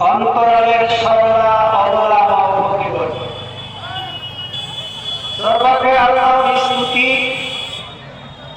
অন্তরালের সরলা অবলা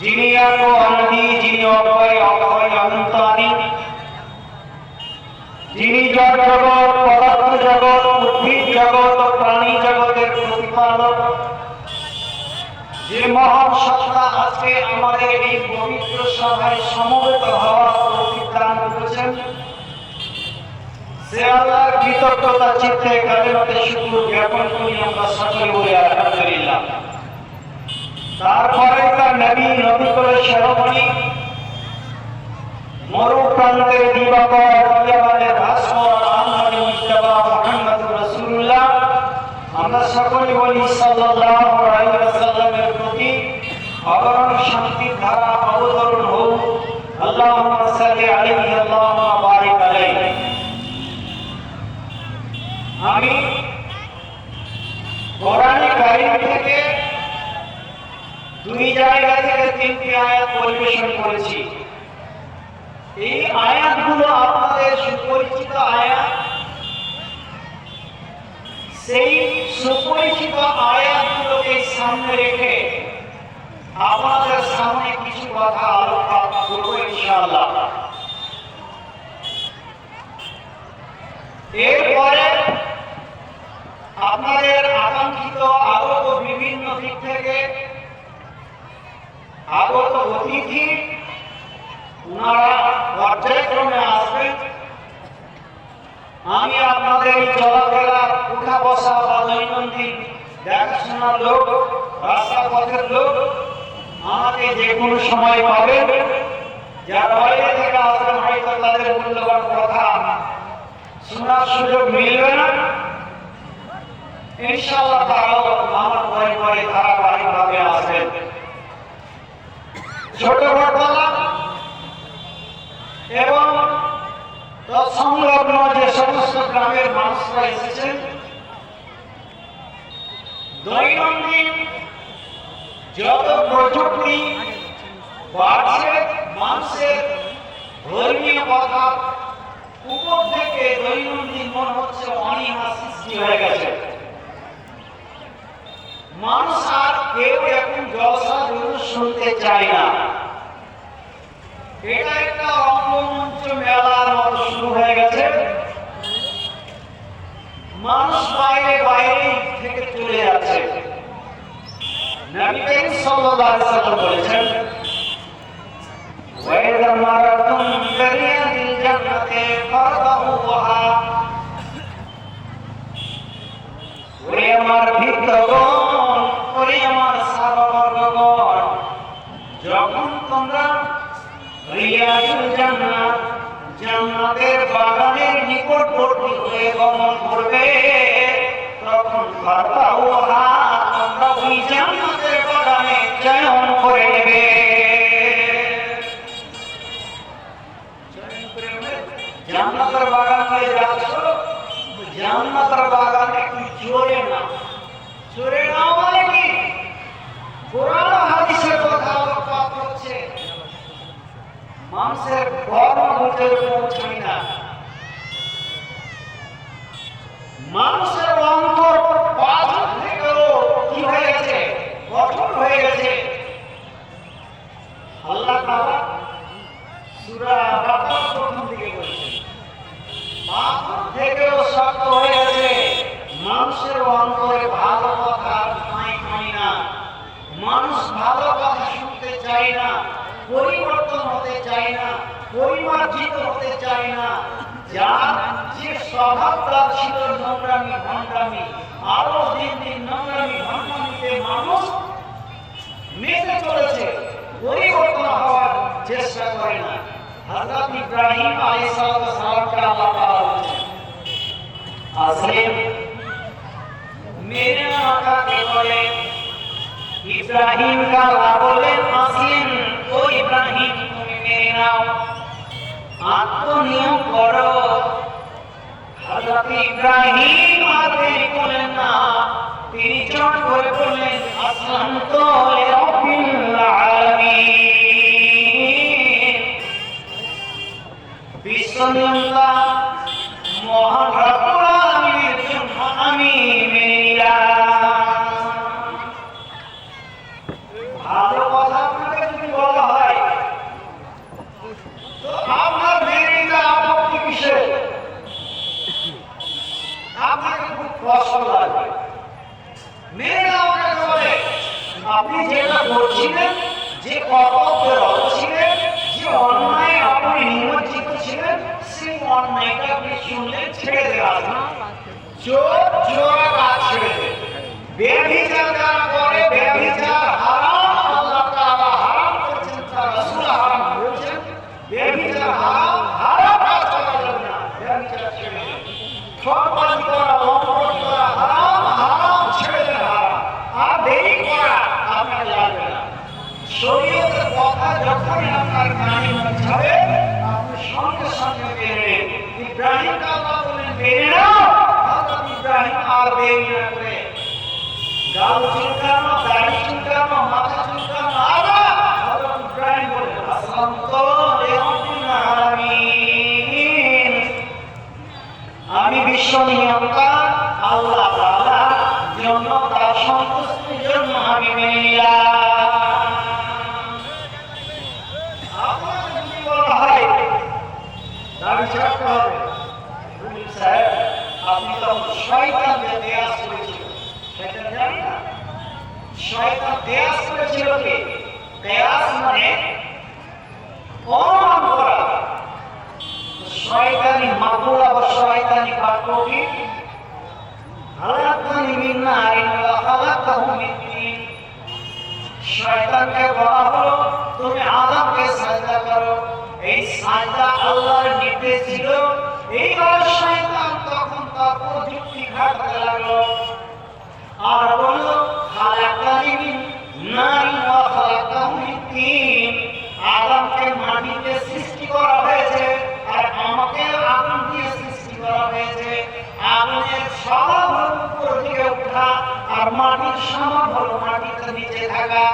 যিনি এত অনদি যিনি অভয় অভয় অনন্তানি যিনি জগৎ পদার্থ জগৎ, উদ্ভিদ জগৎ প্রাণী জগতের প্রতিপালক। যে মহান সত্তা আজকে আমাদের এই পবিত্র সভায় সমবেত হওয়ার তৌফিক দান করেছেন। সে আল্লাহর কৃতজ্ঞতা চিত্তে কালেমাতে শুক্র জ্ঞাপন করি আমরা সকলে বলে, আলহামদুলিল্লাহ। তারপরে তার নবী নবী করে শেরমণি মরু প্রান্তের দিবাকর দিয়াবানের ভাস্কর আহমদ মুস্তাফা মুহাম্মদ রাসূলুল্লাহ, আমরা সাল্লাল্লাহু আলাইহি ওয়াসাল্লামের প্রতি অগরণ শান্তির ধারা, অবতরণ হোক। আল্লাহুম্মা সাল্লি আলাইহি, আল্লাহুম্মা বারিক আলাইহি আমি কোরআনে কারীম থেকে দুই জায়গা থেকে তিনটি আয়াত পরিবেশন করেছি। এই আয়াতগুলো আপনাদের সুপরিচিত আয়াত। সেই সুপরিচিত আয়াতগুলোকে সামনে রেখে আপনাদের সামনে কিছু কথা আলোকপাত করব ইনশাআল্লাহ। এরপরে আপনাদের আকাঙ্ক্ষিত আগত বিভিন্ন দিক থেকে আগত অতিথি ওনারা পর্যায়ক্রমে আসবেন। আমি আপনাদের এই চলাফেরা উঠা বসা বা দৈনন্দিন দেখাশোনার লোক রাস্তা পথের লোক, আমাকে যে কোনো সময় পাবেন। যারা বাইরে থেকে আসবেন, হয়তো তাদের মূল্যবান কথা শোনার সুযোগ মিলবে না। ইনশাআল্লাহ তারাও যে সমস্ত গ্রামের মানুষরা এসেছেন, দৈনন্দিন যত প্রযুক্তি বাড়ছে মানুষের ধর্মীয় কথা, উপর থেকে দৈনন্দিন মনে হচ্ছে অনীহা সৃষ্টি হয়ে গেছে। মানুষ আর কেউ এখন জলসা জরুর শুনতে চায় না এটা একটা অঙ্গমঞ্চ মেলার মতো শুরু হয়ে গেছে মানুষ বাইরে বাইরে থেকে চলে যাচ্ছে নবী করিম সাল্লাল্লাহু আলাইহি সাল্লাম বলেছেন ওয়াইদা মারাতুম কারিয়াতিল জান্নাতে ফারবাহুহা ওরে আমার ভিতর জান্নাত জান্নাতের বাগানের নিকটবর্তী হয়ে গমন করবে। তখন বাগানে চয়ন করে বাগানে একটু জোরে না জোরে না মানে কি কোরআন হাদিসের কথা আলোকপাত হচ্ছে মানুষের কর্ম বুঝে পৌঁছায় না। মানুষের অন্তর কি হয়ে গেছে কঠোর হয়ে গেছে আল্লাহ তাআলা সূরা বাকারা প্রথম দিকে বলেছেন পাথর থেকেও শক্ত হয়ে গেছে মানুষের অন্তরে ভালো কথা ঠাঁই না। মানুষ ভালো কথা শুনতে চায় না। পরিবর্তন হতে চায় না, পরিমার্জিত হতে চায় না। যার যে স্বভাবটা ছিল নোংরামি, ভণ্ডামি, আরও দিন দিন নোংরামি, ভণ্ডামিতে মানুষ মেতে চলেছে, পরিবর্তন হওয়ার চেষ্টা করে না। হযরত ইব্রাহিম আলাইহিসসালামকে আল্লাহ তাআলা বলেছেন আসলেন মেরে আকা কে বলে ইব্রাহিম কা লা বলেন আসলেন নাও। আত্মনিয়োগ করো। হযরত ইব্রাহিম আর দেরি করলেন না, তিনি চট করে বললেন আসলাম তো লিরাব্বিল আলামিন। বিশ্বনিয়ন্তা রব্বুল আলামিনের জন্য আমি মেনে নিলাম ভালো কথা আপনাকে যদি বলা হয় তো আপনার মেনে নিতে আপত্তি কিসের আপনাকে খুব লাগবে মেনে নেওয়াকে বলে, আপনি যেটা করছিলেন যে ছেড়ে দেওয়া ছেড়ে দেবে। বেভিচার যারা করে বেভিচার হারাম আল্লাহ তাআলা হারাম করেছেন তার রাসূল হারাম করেছেন বেভিচার হারাম হারাম কাজ করা যাবে না বেভিচার ছেড়ে দেবে ঠকবাজি করা লম্পট করা হারাম হারাম ছেড়ে দেন হারাম আর দেরি করা আপনার লাগবে না শরীয়তের কথা যখনই আপনার কানে আপনি সঙ্গে সঙ্গে মেনে ইব্রাহিম আল্লাহ বলেন মেনে নাও। হযরত ইব্রাহিম আর দেরি না করে গাল চুলকানো দাড়ি চুলকানো মাথা চুলকানো আবার হযরত ইব্রাহিম বলেন আসলামতু লিরাব্বিল আলামিন। আমি বিশ্ব নিয়ন্তা, আল্লাহ তাআলার জন্য তার সন্তুষ্টির জন্য আমি মেনে নিলাম দাড়ি ছাড়তে হবে দেয়াস মানে অনুমান করা শয়তানি মাকুলা বা শয়তানি বাক্য কি হালাকানি মিন নারিন ওয়া খালাকাহু মিন তিন শয়তানকে বলা হলো তুমি আদমকে সাজদা করো এই সাজদা আল্লাহর নির্দেশ ছিল, এইবার শয়তান তখন তার প্রযুক্তি ঘাটতে লাগল আর বলল খালাকানি নারিন ওয়া খালাকাহু তিন, আদমকে মাটিতে সৃষ্টি করা হয়েছে আর আমাকে আগুন দিয়ে সৃষ্টি করা হয়েছে। আগুনের হলো উপর দিকে ওঠা আর মাটির হলো মাটিতে নিচে থাকা।